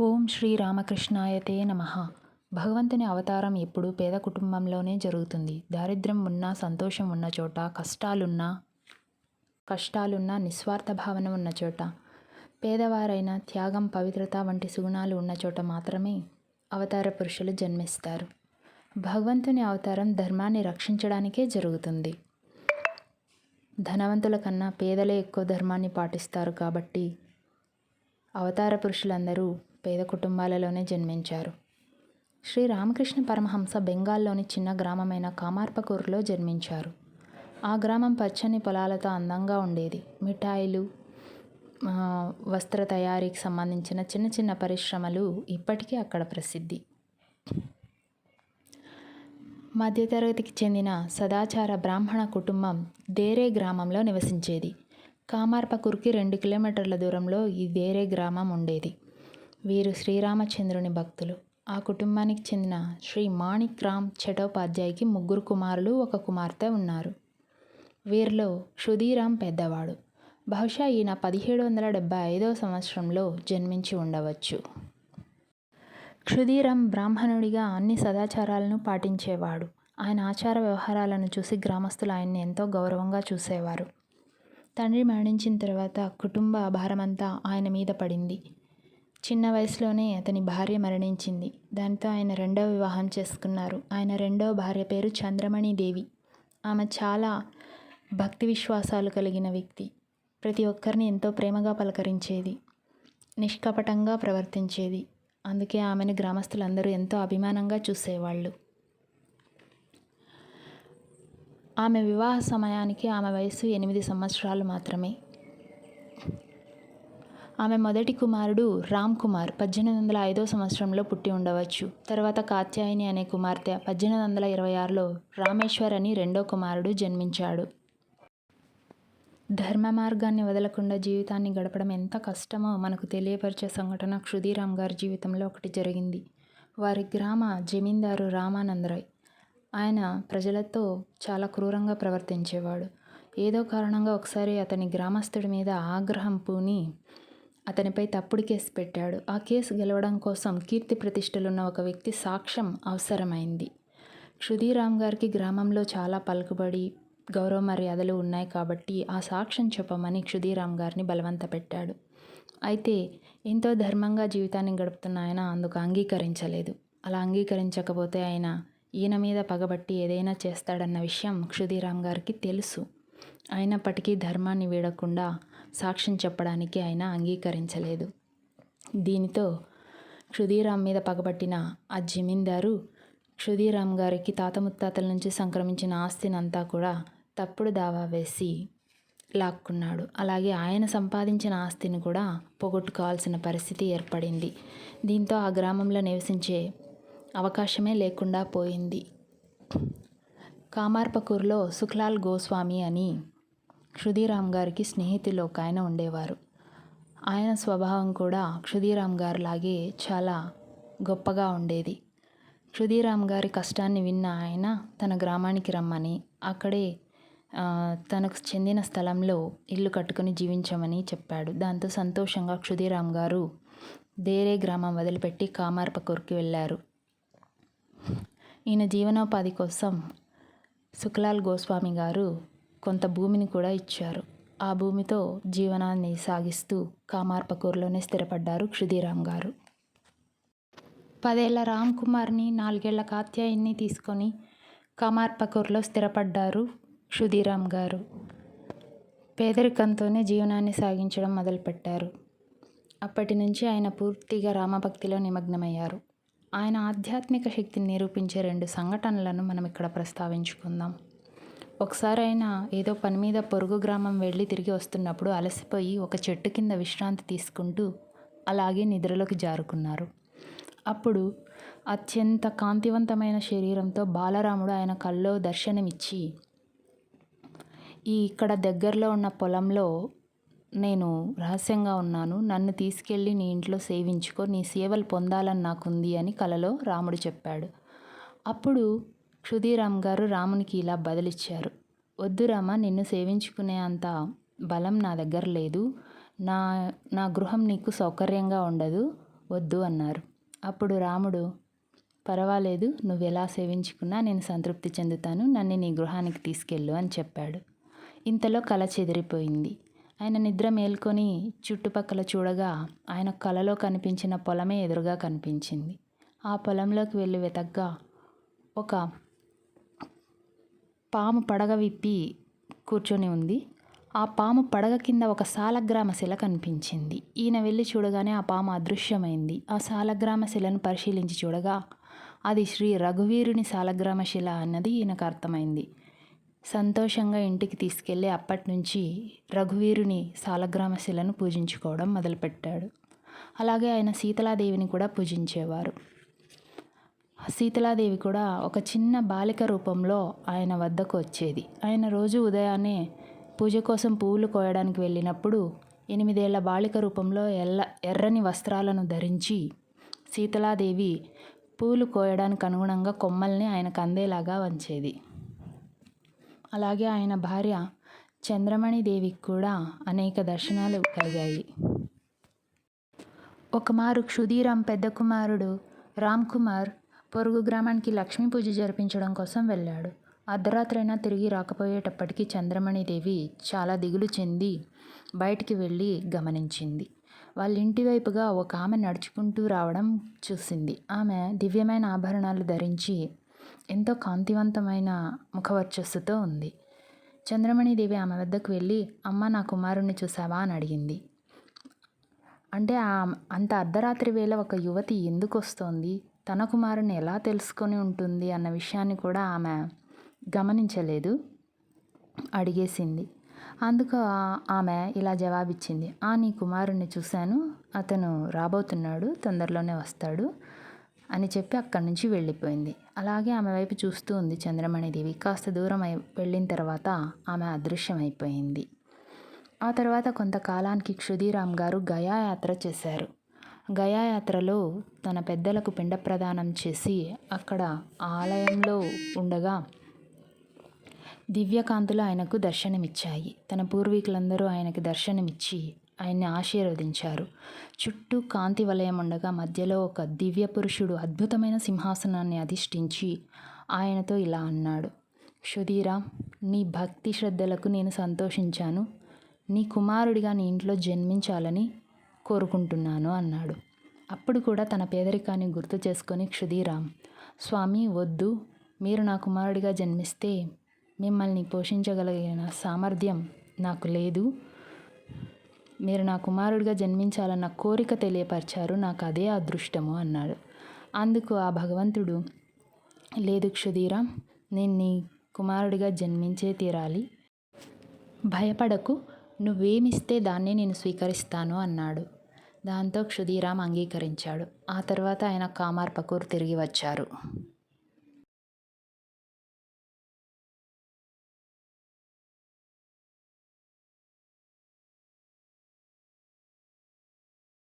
ఓం శ్రీ రామకృష్ణాయతే నమ. భగవంతుని అవతారం ఎప్పుడు పేద కుటుంబంలోనే జరుగుతుంది. దారిద్ర్యం ఉన్నా సంతోషం ఉన్న చోట కష్టాలున్నా కష్టాలున్నా నిస్వార్థ భావన ఉన్న చోట పేదవారైన త్యాగం పవిత్రత వంటి సుగుణాలు ఉన్న చోట మాత్రమే అవతార పురుషులు జన్మిస్తారు. భగవంతుని అవతారం ధర్మాన్ని రక్షించడానికే జరుగుతుంది. ధనవంతుల కన్నా పేదలే ఎక్కువ ధర్మాన్ని పాటిస్తారు కాబట్టి అవతార పురుషులందరూ పేద కుటుంబాలలోనే జన్మించారు. శ్రీ రామకృష్ణ పరమహంస బెంగాల్లోని చిన్న గ్రామమైన కామార్పకూరులో జన్మించారు. ఆ గ్రామం పచ్చని పొలాలతో అందంగా ఉండేది. మిఠాయిలు వస్త్ర తయారీకి సంబంధించిన చిన్న చిన్న పరిశ్రమలు ఇప్పటికీ అక్కడ ప్రసిద్ధి. మధ్యతరగతికి చెందిన సదాచార బ్రాహ్మణ కుటుంబం దేరే గ్రామంలో నివసించేది. కామార్పకూర్కి రెండు కిలోమీటర్ల దూరంలో ఈ దేరే గ్రామం ఉండేది. వీరు శ్రీరామచంద్రుని భక్తులు. ఆ కుటుంబానికి చెందిన శ్రీ మాణిక్ రామ్ చటోపాధ్యాయకి ముగ్గురు కుమారులు ఒక కుమార్తె ఉన్నారు. వీరిలో క్షుదీరామ్ పెద్దవాడు. బహుశా ఈయన పదిహేడు వందల డెబ్బై ఐదవ సంవత్సరంలో జన్మించి ఉండవచ్చు. క్షుదీరామ్ బ్రాహ్మణుడిగా అన్ని సదాచారాలను పాటించేవాడు. ఆయన ఆచార వ్యవహారాలను చూసి గ్రామస్తులు ఆయన్ని ఎంతో గౌరవంగా చూసేవారు. తండ్రి మరణించిన తర్వాత కుటుంబ భారమంతా ఆయన మీద పడింది. చిన్న వయసులోనే అతని భార్య మరణించింది. దాంతో ఆయన రెండవ వివాహం చేసుకున్నారు. ఆయన రెండవ భార్య పేరు చంద్రమణి దేవి. ఆమె చాలా భక్తి విశ్వాసాలు కలిగిన వ్యక్తి. ప్రతి ఒక్కరిని ఎంతో ప్రేమగా పలకరించేది. నిష్కపటంగా ప్రవర్తించేది. అందుకే ఆమెను గ్రామస్తులందరూ ఎంతో అభిమానంగా చూసేవాళ్ళు. ఆమె వివాహ సమయానికి ఆమె వయసు ఎనిమిది సంవత్సరాలు మాత్రమే. ఆమె మొదటి కుమారుడు రామ్ కుమార్ పద్దెనిమిది వందల ఐదో సంవత్సరంలో పుట్టి ఉండవచ్చు. తర్వాత కాత్యాయని అనే కుమార్తె పద్దెనిమిది వందల ఇరవై ఆరులో రామేశ్వర్ అని రెండో కుమారుడు జన్మించాడు. ధర్మ మార్గాన్ని వదలకుండా జీవితాన్ని గడపడం ఎంత కష్టమో మనకు తెలియపరిచే సంఘటన క్షుదీరామ్ గారి జీవితంలో ఒకటి జరిగింది. వారి గ్రామ జమీందారు రామానందరాయ్. ఆయన ప్రజలతో చాలా క్రూరంగా ప్రవర్తించేవాడు. ఏదో కారణంగా ఒకసారి అతని గ్రామస్తుడి మీద ఆగ్రహం పూని అతనిపై తప్పుడు కేసు పెట్టాడు. ఆ కేసు గెలవడం కోసం కీర్తి ప్రతిష్టలున్న ఒక వ్యక్తి సాక్ష్యం అవసరమైంది. క్షుదీరామ్ గారికి గ్రామంలో చాలా పలుకుబడి గౌరవ మర్యాదలు ఉన్నాయి కాబట్టి ఆ సాక్ష్యం చెప్పమని క్షుదీరామ్ గారిని బలవంత పెట్టాడు. అయితే ఎంతో ధర్మంగా జీవితాన్ని గడుపుతున్న ఆయన అందుకు అంగీకరించలేదు. అలా అంగీకరించకపోతే ఆయన ఈయన మీద పగబట్టి ఏదైనా చేస్తాడన్న విషయం క్షుదీరామ్ గారికి తెలుసు. అయినప్పటికీ ధర్మాన్ని వీడకుండా సాక్ష్యం చెప్పడానికి ఆయన అంగీకరించలేదు. దీనితో క్షుదీరామ్ మీద పగబట్టిన ఆ జమీందారు క్షుదీరామ్ గారికి తాత ముత్తాతల నుంచి సంక్రమించిన ఆస్తినంతా కూడా తప్పుడు దావా వేసి లాక్కున్నాడు. అలాగే ఆయన సంపాదించిన ఆస్తిని కూడా పోగొట్టుకోవాల్సిన పరిస్థితి ఏర్పడింది. దీంతో ఆ గ్రామంలో నివసించే అవకాశమే లేకుండా పోయింది. కామార్పకూర్లో సుఖ్లాల్ గోస్వామి అని క్షుదీరామ్ గారికి స్నేహితులు ఒక ఆయన ఉండేవారు. ఆయన స్వభావం కూడా క్షుదీరామ్ గారిలాగే చాలా గొప్పగా ఉండేది. క్షుదీరామ్ గారి కష్టాన్ని విన్న ఆయన తన గ్రామానికి రమ్మని అక్కడే తనకు చెందిన స్థలంలో ఇల్లు కట్టుకుని జీవించమని చెప్పాడు. దాంతో సంతోషంగా క్షుదీరామ్ గారు దేరే గ్రామం వదిలిపెట్టి కామార్పకూరుకి వెళ్ళారు. ఈయన జీవనోపాధి కోసం సుఖలాల్ గోస్వామి గారు కొంత భూమిని కూడా ఇచ్చారు. ఆ భూమితో జీవనాన్ని సాగిస్తూ కామార్పకూరులోనే స్థిరపడ్డారు క్షుదీరామ్ గారు. పదేళ్ళ రామ్ కుమార్ని నాలుగేళ్ళ కాత్యాయన్ని తీసుకొని కామార్పకూర్లో స్థిరపడ్డారు క్షుదీరామ్ గారు. పేదరికంతోనే జీవనాన్ని సాగించడం మొదలుపెట్టారు. అప్పటి నుంచి ఆయన పూర్తిగా రామభక్తిలో నిమగ్నమయ్యారు. ఆయన ఆధ్యాత్మిక శక్తిని నిరూపించే రెండు సంఘటనలను మనం ఇక్కడ ప్రస్తావించుకుందాం. ఒకసారి ఏదో పని మీద పొరుగు గ్రామం వెళ్ళి తిరిగి వస్తున్నప్పుడు అలసిపోయి ఒక చెట్టు కింద విశ్రాంతి తీసుకుంటూ అలాగే నిద్రలోకి జారుకున్నారు. అప్పుడు అత్యంత కాంతివంతమైన శరీరంతో బాలరాముడు ఆయన కల్లో దర్శనమిచ్చి ఈ ఇక్కడ దగ్గరలో ఉన్న పొలంలో నేను రహస్యంగా ఉన్నాను. నన్ను తీసుకెళ్ళి నీ ఇంట్లో సేవించుకో. నీ సేవలు పొందాలని నాకుంది అని కలలో రాముడు చెప్పాడు. అప్పుడు క్షుదీరామ్ గారు రామునికి ఇలా బదిలిచ్చారు. వద్దు రామ నిన్ను సేవించుకునే అంత బలం నా దగ్గర లేదు. నా నా గృహం నీకు సౌకర్యంగా ఉండదు. వద్దు అన్నారు. అప్పుడు రాముడు పర్వాలేదు నువ్వు ఎలా సేవించుకున్నా నేను సంతృప్తి చెందుతాను. నన్ను నీ గృహానికి తీసుకెళ్ళు అని చెప్పాడు. ఇంతలో కల చెదిరిపోయింది. ఆయన నిద్ర మేల్కొని చుట్టుపక్కల చూడగా ఆయన కలలో కనిపించిన పొలమే ఎదురుగా కనిపించింది. ఆ పొలంలోకి వెళ్ళి వెతగ్గా ఒక పాము పడగ విప్పి కూర్చొని ఉంది. ఆ పాము పడగ కింద ఒక సాలగ్రామ శిల కనిపించింది. ఈయన వెళ్ళి చూడగానే ఆ పాము అదృశ్యమైంది. ఆ సాలగ్రామ శిలను పరిశీలించి చూడగా అది శ్రీ రఘువీరుని సాలగ్రామ శిల అన్నది ఈయనకు అర్థమైంది. సంతోషంగా ఇంటికి తీసుకెళ్ళి అప్పటి నుంచి రఘువీరుని సాలగ్రామ శిలను పూజించుకోవడం మొదలుపెట్టాడు. అలాగే ఆయన సీతలాదేవిని కూడా పూజించేవారు. శీతలాదేవి కూడా ఒక చిన్న బాలిక రూపంలో ఆయన వద్దకు వచ్చేది. ఆయన రోజు ఉదయాన్నే పూజ కోసం పువ్వులు కోయడానికి వెళ్ళినప్పుడు ఎనిమిదేళ్ళ బాలిక రూపంలో ఎల్ల ఎర్రని వస్త్రాలను ధరించి శీతలాదేవి పూలు కోయడానికి అనుగుణంగా కొమ్మల్ని ఆయనకు అందేలాగా వంచేది. అలాగే ఆయన భార్య చంద్రమణి దేవికి కూడా అనేక దర్శనాలు కలిగాయి. ఒకమారు క్షుధీరం పెద్ద కుమారుడు రామ్ కుమార్ పొరుగు గ్రామానికి లక్ష్మీ పూజ జరిపించడం కోసం వెళ్ళాడు. అర్ధరాత్రైనా తిరిగి రాకపోయేటప్పటికి చంద్రమణిదేవి చాలా దిగులు చెంది బయటికి వెళ్ళి గమనించింది. వాళ్ళ ఇంటి వైపుగా ఒక ఆమె నడుచుకుంటూ రావడం చూసింది. ఆమె దివ్యమైన ఆభరణాలు ధరించి ఎంతో కాంతివంతమైన ముఖవర్చస్సుతో ఉంది. చంద్రమణిదేవి ఆమె వద్దకు వెళ్ళి అమ్మ నా కుమారుణ్ణి చూసావా? అని అడిగింది. అంటే ఆ అంత అర్ధరాత్రి వేళ ఒక యువతి ఎందుకు వస్తోంది? తన కుమారుని ఎలా తెలుసుకొని ఉంటుంది అన్న విషయాన్ని కూడా ఆమె గమనించలేదు. అడిగేసింది. అందుకు ఆమె ఇలా జవాబిచ్చింది. ఆ నీ కుమారుణ్ణి చూశాను. అతను రాబోతున్నాడు. తొందరలోనే వస్తాడు అని చెప్పి అక్కడి నుంచి వెళ్ళిపోయింది. అలాగే ఆమె వైపు చూస్తూ ఉంది చంద్రమణిదేవి. కాస్త దూరం అయి వెళ్ళిన తర్వాత ఆమె అదృశ్యమైపోయింది. ఆ తర్వాత కొంతకాలానికి క్షుదీరామ్ గారు గయా యాత్ర చేశారు. గయా యాత్రలో తన పెద్దలకు పిండ ప్రదానం చేసి అక్కడ ఆలయంలో ఉండగా దివ్యకాంతులు ఆయనకు దర్శనమిచ్చాయి. తన పూర్వీకులందరూ ఆయనకి దర్శనమిచ్చి ఆయన్ని ఆశీర్వదించారు. చుట్టూ కాంతి వలయం ఉండగా మధ్యలో ఒక దివ్య పురుషుడు అద్భుతమైన సింహాసనాన్ని అధిష్ఠించి ఆయనతో ఇలా అన్నాడు. క్షుధీరా నీ భక్తి శ్రద్ధలకు నేను సంతోషించాను. నీ కుమారుడిగా నీ ఇంట్లో జన్మించాలని కోరుకుంటున్నాను అన్నాడు. అప్పుడు కూడా తన పేదరికాన్ని గుర్తు చేసుకొని క్షుదీరామ్ స్వామి వద్దు. మీరు నా కుమారుడిగా జన్మిస్తే మిమ్మల్ని పోషించగలిగిన సామర్థ్యం నాకు లేదు. మీరు నా కుమారుడిగా జన్మించాలన్న కోరిక తెలియపరిచారు. నాకు అదే అదృష్టము అన్నాడు. అందుకు ఆ భగవంతుడు లేదు క్షుధీరామ్ నేను నీ కుమారుడిగా జన్మించే తీరాలి. భయపడకు. నువ్వేమిస్తే దాన్నే నేను స్వీకరిస్తాను అన్నాడు. దాంతో క్షుధీరామ్ అంగీకరించాడు. ఆ తర్వాత ఆయన కామార్ పకూర్ తిరిగి వచ్చారు.